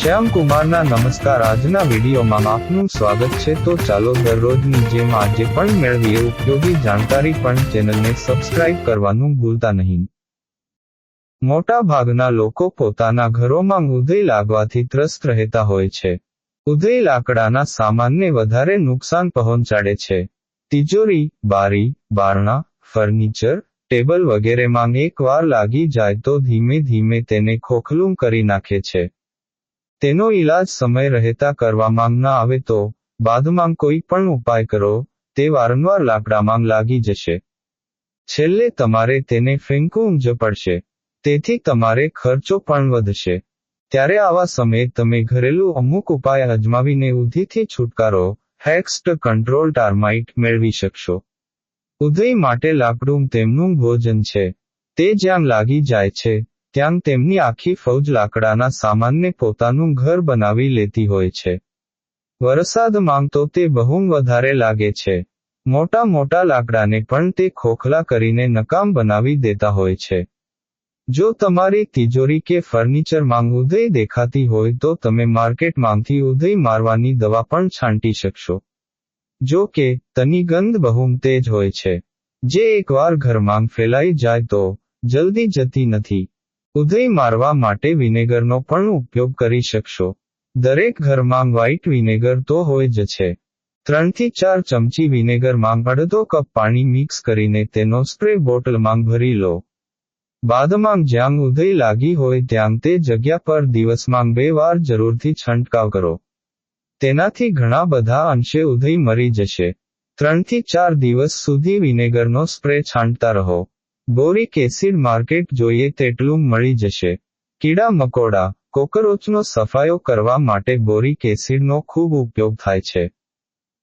શ્યામ કુમારના નમસ્કાર. આજના વિડીયોમાં આપનું સ્વાગત છે. તો ચાલો દરરોજની જેમ આજે પણ મેળવીએ ઉપયોગી જાણકારી પણ ચેનલને સબસ્ક્રાઇબ કરવાનું ભૂલતા નહીં. મોટા ભાગના લોકો પોતાના ઘરોમાં ઉદય લાગવાથી ત્રસ્ત રહેતા હોય છે. ઉદય લાકડાના સામાનને વધારે નુકસાન પહોંચાડે છે. તિજોરી, બારી, બારણા, ફર્નિચર, ટેબલ વગેરેમાં એકવાર લાગી જાય તો ધીમે ધીમે તેને ખોખલું કરી નાખે છે. તેનો ઈલાજ સમય રહેતા કરવામાં ના આવે તો, બાદમાં કોઈ પણ ઉપાય કરો, તે વારંવાર લાકડામાં લાગી જશે. છેલ્લે તમારે તેને ફેંકવું જ પડશે. તેથી તમારે ખર્ચો પણ વધશે. ત્યારે આવા સમયે તમે ઘરેલું અમુક ઉપાય અજમાવીને ઉધીથી છુટકારો હેક્સ્ટ કંટ્રોલ ટાર્માઇટ મેળવી શકશો. ઉદય માટે લાકડું તેમનું ભોજન છે. તે જ્યાં લાગી જાય છે ત્યાં તેમની આખી ફૌજ લાકડાના સામાનને પોતાનું ઘર બનાવી લેતી હોય છે. વરસાદ માંગતો તે બહુ વધારે લાગે છે. મોટા મોટા લાકડાને પણ તે ખોખલા કરીને નકામ બનાવી દેતા હોય છે. જો તમારી તિજોરી કે ફર્નિચર માંગ ઉદય દેખાતી હોય તો તમે માર્કેટમાંથી ઉદય મારવાની દવા પણ છાંટી શકશો. જો કે, તની ગંધ બહુ તેજ હોય છે. જે એકવાર ઘરમાં ફેલાઈ જાય તો જલ્દી જતી નથી. ઉદય મારવા માટે વિનેગરનો પણ ઉપયોગ કરી શકશો. દરેક ઘરમાં વ્હાઇટ વિનેગર તો હોય જ છે. ત્રણથી ચાર ચમચી વિનેગરમાં અડધો કપ પાણી મિક્સ કરીને તેનો સ્પ્રે બોટલમાં ભરી લો. બાદમાં જ્યાં ઉદય લાગી હોય ત્યાં તે જગ્યા પર દિવસમાં બે વાર જરૂરથી છંટકાવ કરો. તેનાથી ઘણા બધા અંશે ઉદય મરી જશે. ત્રણથી ચાર દિવસ સુધી વિનેગરનો સ્પ્રે છાંટતા રહો. બોરિક એસિડ માર્કેટ જોઈએ તેટલું મળી જશે. કીડા મકોડા, કોકરોચનો સફાયો કરવા માટે બોરિક એસિડનો ખૂબ ઉપયોગ થાય છે.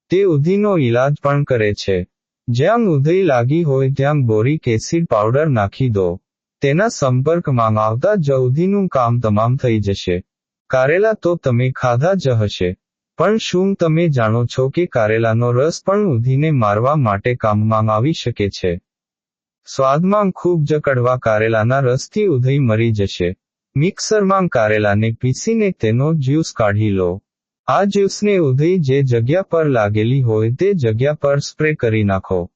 તે ઉધીનો ઈલાજ પણ કરે છે. જ્યાં ઉધઈ લાગી હોય ત્યાં બોરિક એસિડ પાવડર નાખી દો. તેના સંપર્કમાં આવતા જ ઉધીનું કામ તમામ થઈ જશે. કારેલા તો તમે ખાધા જ હશે. પણ શું તમે જાણો છો કે કારેલાનો રસ પણ ઉધીને મારવા માટે કામમાં આવી શકે છે? સ્વાદમાં ખૂબ જ કડવા કારેલાના રસથી ઉધઈ મરી જશે. મિક્સરમાં કારેલાને પીસીને તેનો જ્યુસ કાઢી લો. આ જ્યુસને ઉધઈ જે જગ્યા પર લાગેલી હોય તે જગ્યા પર સ્પ્રે કરી નાખો.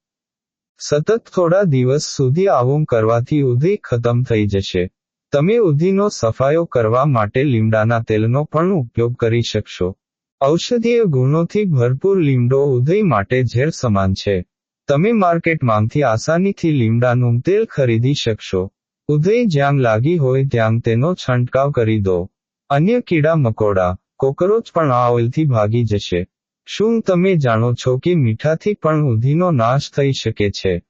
સતત થોડા દિવસ સુધી આવું કરવાથી ઉધઈ ખતમ થઈ જશે. તમે ઉધીનો સફાયો કરવા માટે લીમડાના તેલનો પણ ઉપયોગ કરી શકશો. ઔષધીય ગુણોથી ભરપૂર લીમડો ઉધઈ માટે ઝેર સમાન છે. તમે માર્કેટમાંથી આસાનીથી લીમડાનું તેલ ખરીદી શકશો. ઉદય જ્યાં લાગી હોય ત્યાં તેનો છંટકાવ કરી દો. અન્ય કીડા મકોડા, કોકરોચ પણ આ ઓઇલથી ભાગી જશે. શું તમે જાણો છો કે મીઠાથી પણ ઉધીનો નાશ થઈ શકે છે?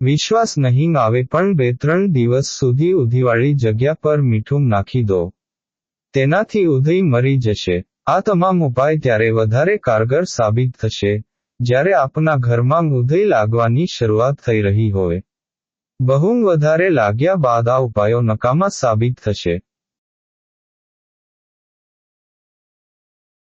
વિશ્વાસ નહીં આવે પણ બે ત્રણ દિવસ સુધી ઉધીવાળી જગ્યા પર મીઠું નાખી દો. તેનાથી ઉધઈ મરી જશે. આ તમામ ઉપાય ત્યારે વધારે કારગર સાબિત થશે. જ્યારે આપના ઘરમાં ઉદય લાગવાની શરૂઆત થઈ રહી હોય. બહુ વધારે લાગ્યા બાદ આ ઉપાયો નકામા સાબિત થશે.